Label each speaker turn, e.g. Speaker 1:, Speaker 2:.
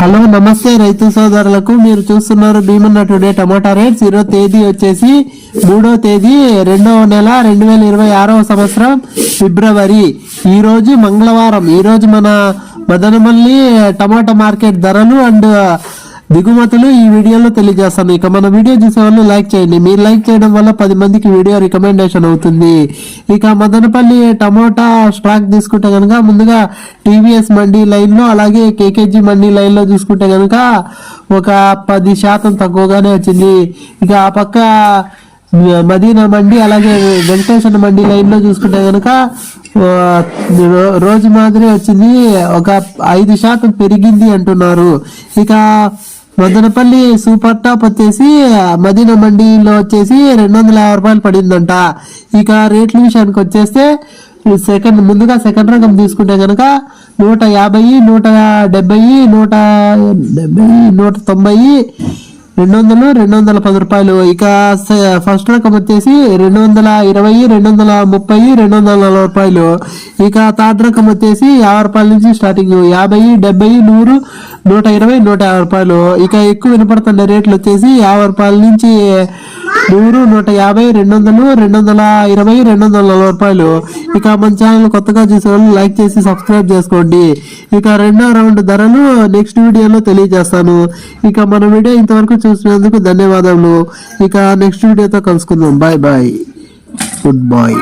Speaker 1: Hello నమస్తే రైతు సోదరులకు. మీరు చూస్తున్నారు భీమన్న టుడే టమాటా రేట్స్. ఈరోజు తేదీ వచ్చేసి మూడో తేదీ రెండవ నెల రెండు వేల ఇరవై ఆరవ సంవత్సరం ఫిబ్రవరి. ఈరోజు మంగళవారం. ఈరోజు మన మదనమల్లి టమాటా మార్కెట్ ధరలు అండ్ దిగుమతులు ఈ వీడియోలో తెలియజేస్తాను. ఇక మన వీడియో చూసే వాళ్ళు లైక్ చేయండి. మీరు లైక్ చేయడం వల్ల పది మందికి వీడియో రికమెండేషన్ అవుతుంది. ఇక మదనపల్లి టమోటా స్టాక్ తీసుకుంటే కనుక ముందుగా టీవీఎస్ మండీ లైన్లో అలాగే కేకేజీ మండీ లైన్లో చూసుకుంటే కనుక ఒక పది శాతం తక్కువగానే వచ్చింది. ఇక ఆ పక్క మదీనా మండి అలాగే వెంకటేశ్వర మండి లైన్లో చూసుకుంటే కనుక రోజు మాదిరి వచ్చింది. ఒక ఐదు శాతం పెరిగింది అంటున్నారు. ఇక మదనపల్లి సూపర్ టాప్ వచ్చేసి మదీనా మండీలో వచ్చేసి రెండు వందల యాభై రూపాయలు పడిందంట. ఇక రేట్ల విషయానికి వచ్చేస్తే సెకండ్ ముందుగా సెకండ్ రకం తీసుకుంటే కనుక నూట యాభై నూట డెబ్బై నూట డెబ్బై నూట తొంభై రెండు వందలు రెండు వందల పది రూపాయలు. ఇక ఫస్ట్ రకం వచ్చేసి రెండు వందల ఇరవై రెండు వందల ముప్పై రెండు వందల నలభై రూపాయలు. ఇక థర్డ్ రకం వచ్చేసి యాభై రూపాయల నుంచి స్టార్టింగ్ యాభై డెబ్బై నూరు నూట ఇరవై నూట యాభై రూపాయలు. ఇక ఎక్కువ వినపడుతున్న రేట్లు వచ్చేసి యాభై రూపాయల నుంచి నూరు నూట యాభై రెండు వందలు రెండు వందల ఇరవై రెండు వందల నలభై రూపాయలు. ఇక మన ఛానల్ కొత్తగా చూసే వాళ్ళు లైక్ చేసి సబ్స్క్రైబ్ చేసుకోండి. ఇక రెండో రౌండ్ ధరలు నెక్స్ట్ వీడియోలో తెలియజేస్తాను. ఇక మన వీడియో ఇంతవరకు చూసినందుకు ధన్యవాదములు. ఇక నెక్స్ట్ వీడియోతో కలుసుకుందాం. Bye bye. Good bye.